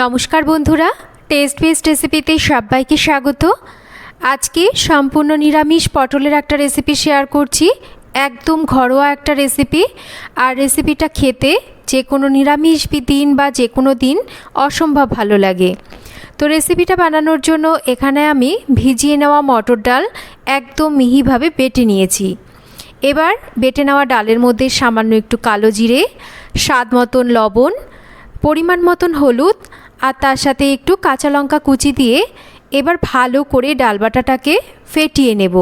নমস্কার বন্ধুরা test best রেসিপিতে সবাইকে স্বাগত। আজকে সম্পূর্ণ নিরামিষ পটলের একটা রেসিপি শেয়ার করছি, একদম ঘরোয়া একটা রেসিপি আর রেসিপিটা খেতে যে কোনো নিরামিষ দিন বা যে কোনো দিন অসম্ভব ভালো লাগে। তো রেসিপিটা বানানোর জন্য এখানে আমি ভিজিয়ে নেওয়া মটর ডাল একদম মিহিভাবে বেটে নিয়েছি। এবার বেটে নেওয়া ডালের মধ্যে সামান্য একটু কালো জিরে, স্বাদ মতন লবণ, পরিমাণ মতন হলুদ আর তার সাথে একটু কাঁচা লঙ্কা কুচি দিয়ে এবার ভালো করে ডাল বাটাটাকে ফেটিয়ে নেব।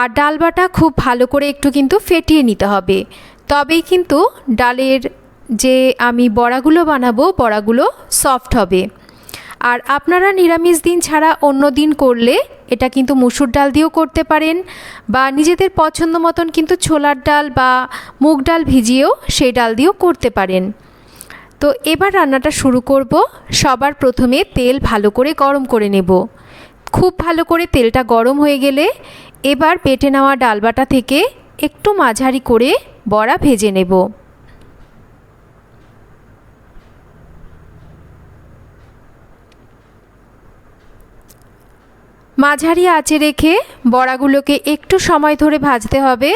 আর ডাল বাটা খুব ভালো করে একটু কিন্তু ফেটিয়ে নিতে হবে। তবেই কিন্তু ডালের যে আমি বড়াগুলো বানাবো, বড়াগুলো সফট হবে। আর আপনারা নিরামিষ দিন ছাড়া অন্য দিন করলে এটা কিন্তু মুসুর ডাল দিয়েও করতে পারেন বা নিজেদের পছন্দ মতন কিন্তু ছোলার ডাল বা মুগ ডাল ভিজিয়েও সেই ডাল দিয়েও করতে পারেন। তো এবার রান্নাটা শুরু করব। সবার প্রথমে তেল ভালো করে গরম করে নেব। খুব ভালো করে তেলটা গরম হয়ে গেলে এবার পেটে নেওয়া ডালবাটা থেকে একটু মাঝারি করে বড়া ভেজে নেব। মাঝারি আঁচে রেখে বড়াগুলোকে একটু সময় ধরে ভাজতে হবে।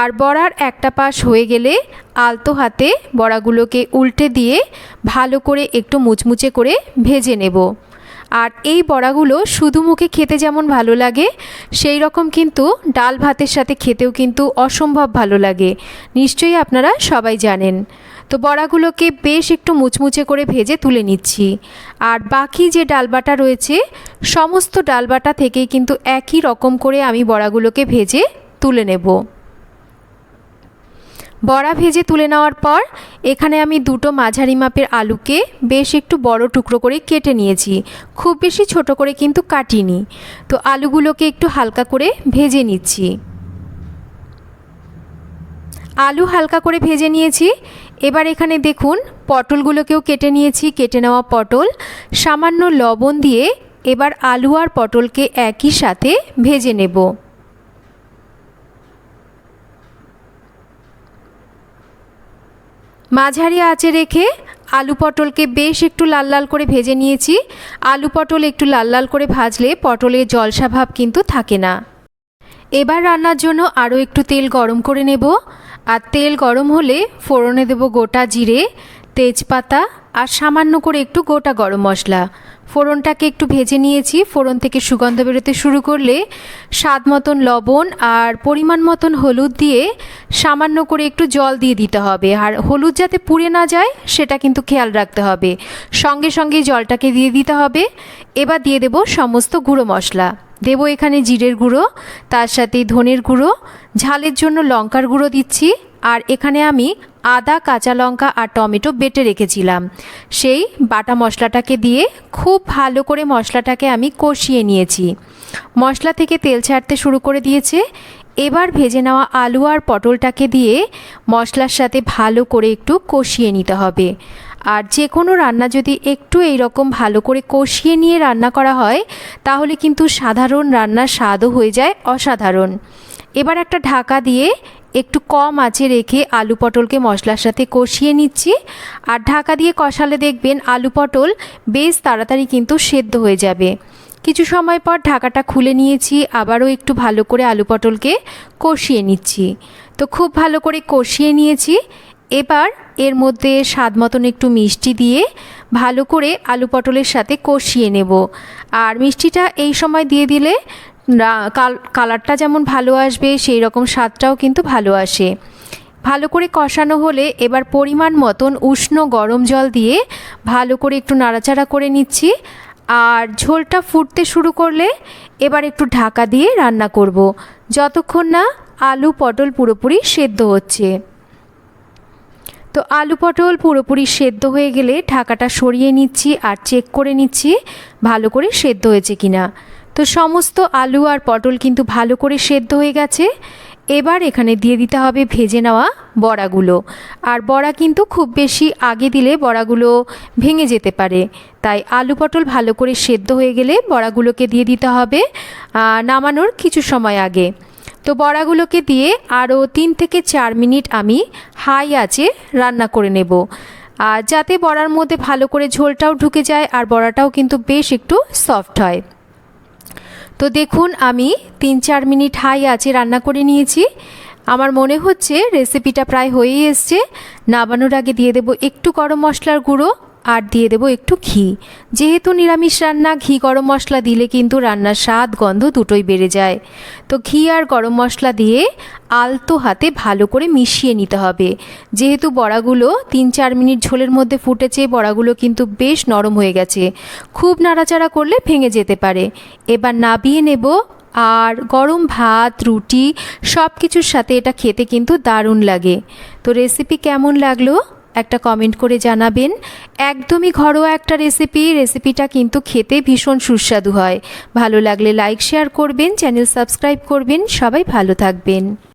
আর বড়ার একটা পাশ হয়ে গেলে আলতো হাতে বড়াগুলোকে উল্টে দিয়ে ভালো করে একটু মুচমুচে করে ভেজে নেব। আর এই বড়াগুলো শুধু মুখে খেতে যেমন ভালো লাগে, সেই রকম কিন্তু ডাল ভাতের সাথে খেতেও কিন্তু অসম্ভব ভালো লাগে। নিশ্চয়ই আপনারা সবাই জানেন। তো বড়াগুলোকে বেশ একটু মুচমুচে করে ভেজে তুলে নিচ্ছি। আর বাকি যে ডালবাটা রয়েছে, সমস্ত ডালবাটা থেকেই কিন্তু একই রকম করে আমি বড়াগুলোকে ভেজে তুলে নেব। বড়া ভেজে তুলে নেওয়ার পর, এখানে আমি দুটো মাঝারি মাপের আলুকে বেশ একটু বড় টুকরো করে কেটে নিয়েছি। খুব বেশি ছোট করে কিন্তু কাটিনি। তো আলুগুলোকে একটু হালকা করে ভেজে নিচ্ছি। আলু হালকা করে ভেজে নিয়েছি। এবার এখানে দেখুন, পটলগুলোকেও কেটে নিয়েছি, কেটে নেওয়া পটল। সামান্য লবণ দিয়ে এবার আলু আর পটলকে একই সাথে ভেজে নেব। মাঝারি আঁচে রেখে আলু পটলকে বেশ একটু লাল লাল করে ভেজে নিয়েছি। আলু পটল একটু লাল লাল করে ভাজলে পটলের জলসা ভাব কিন্তু থাকে না। এবার রান্নার জন্য আরও একটু তেল গরম করে নেব। আর তেল গরম হলে ফোড়নে দেব গোটা জিরে, তেজপাতা আর সামান্য করে একটু গোটা গরম মশলা। ফোড়নটাকে একটু ভেজে নিয়েছি। ফোড়ন থেকে সুগন্ধ বেরোতে শুরু করলে স্বাদ মতন লবণ আর পরিমাণ মতন হলুদ দিয়ে সামান্য করে একটু জল দিয়ে দিতে হবে। আর হলুদ যাতে পুড়ে না যায়, সেটা কিন্তু খেয়াল রাখতে হবে। সঙ্গে সঙ্গে জলটাকে দিয়ে দিতে হবে। এবার দিয়ে দেব সমস্ত গুঁড়ো মশলা। দেবো এখানে জিরের গুঁড়ো, তার সাথে ধনের গুঁড়ো, ঝালের জন্য লঙ্কার গুঁড়ো দিচ্ছি, আর এখানে আমি আদা, কাঁচা লঙ্কা আর টমেটো বেটে রেখেছিলাম। সেই বাটা মশলাটাকে দিয়ে খুব ভালো করে মশলাটাকে আমি কষিয়ে নিয়েছি। মশলা থেকে তেল ছাড়তে শুরু করে দিয়েছে। এবার ভেজে নেওয়া আলু আর পটলটাকে দিয়ে মশলার সাথে ভালো করে একটু কষিয়ে নিতে হবে। আর যে কোনো রান্না যদি একটু এই রকম ভালো করে কষিয়ে নিয়ে রান্না করা হয়, তাহলে কিন্তু সাধারণ রান্নার স্বাদও হয়ে যায় অসাধারণ। এবার একটা ঢাকা দিয়ে একটু কম আঁচে রেখে আলু পটলকে মশলার সাথে কষিয়ে নিচ্ছি। আর ঢাকা দিয়ে কষালে দেখবেন আলু পটল বেশ তাড়াতাড়ি কিন্তু সেদ্ধ হয়ে যাবে। কিছু সময় পর ঢাকাটা খুলে নিয়েছি, আবারও একটু ভালো করে আলু পটলকে কষিয়ে নিচ্ছি। তো খুব ভালো করে কষিয়ে নিয়েছি। এবার এর মধ্যে স্বাদ মতন একটু মিষ্টি দিয়ে ভালো করে আলু পটলের সাথে কষিয়ে নেব। আর মিষ্টিটা এই সময় দিয়ে দিলে কাল- কালারটা যেমন ভালো আসবে, সেই রকম স্বাদটাও কিন্তু ভালো আসে। ভালো করে কষানো হলে এবার পরিমাণ মতন উষ্ণ গরম জল দিয়ে ভালো করে একটু নাড়াচাড়া করে নিচ্ছি। আর ঝোলটা ফুটতে শুরু করলে এবার একটু ঢাকা দিয়ে রান্না করব। যতক্ষণ না আলু পটল পুরোপুরি সেদ্ধ হচ্ছে। তো আলু পটল পুরোপুরি সেদ্ধ হয়ে গেলে ঢাকাটা সরিয়ে নিচ্ছি আর চেক করে নিচ্ছি ভালো করে সেদ্ধ হয়েছে কিনা। তো সমস্ত আলু আর পটল কিন্তু ভালো করে সেদ্ধ হয়ে গেছে। এবার এখানে দিয়ে দিতে হবে ভেজে নেওয়া বড়াগুলো। আর বড়া কিন্তু খুব বেশি আগে দিলে বড়াগুলো ভেঙে যেতে পারে। তাই আলু পটল ভালো করে সেদ্ধ হয়ে গেলে বড়াগুলোকে দিয়ে দিতে হবে নামানোর কিছু সময় আগে। তো বড়াগুলোকে দিয়ে আরও তিন থেকে চার মিনিট আমি হাই আঁচে রান্না করে নেব। আর যাতে বড়ার মধ্যে ভালো করে ঝোলটাও ঢুকে যায় আর বড়াটাও কিন্তু বেশ একটু সফট হয়। তো দেখুন, আমি তিন চার মিনিট হাই আছে রান্না করে নিয়েছি। আমার মনে হচ্ছে রেসিপিটা প্রায় হয়েই এসছে। নাবানোর আগে দিয়ে দেবো একটু গরম মশলার গুঁড়ো। আর দিয়ে দেবো একটু ঘি। যেহেতু নিরামিষ রান্না, ঘি গরম মশলা দিলে কিন্তু রান্নার স্বাদ, গন্ধ দুটোই বেড়ে যায়। তো ঘি আর গরম মশলা দিয়ে আলতো হাতে ভালো করে মিশিয়ে নিতে হবে। যেহেতু বড়াগুলো তিন চার মিনিট ঝোলের মধ্যে ফুটেছে, বড়াগুলো কিন্তু বেশ নরম হয়ে গেছে। খুব নাড়াচাড়া করলে ভেঙে যেতে পারে। এবার নাবিয়ে নেব আর গরম ভাত, রুটি সব কিছুর সাথে এটা খেতে কিন্তু দারুণ লাগে। তো রেসিপি কেমন লাগল? একটা কমেন্ট করে জানাবেন, একদমই ঘরোয়া একটা রেসিপি রেসিপিটা কিন্তু খেতে ভীষণ সুস্বাদু হয়। ভালো লাগলে লাইক শেয়ার করবেন চ্যানেল সাবস্ক্রাইব করবেন, সবাই ভালো থাকবেন।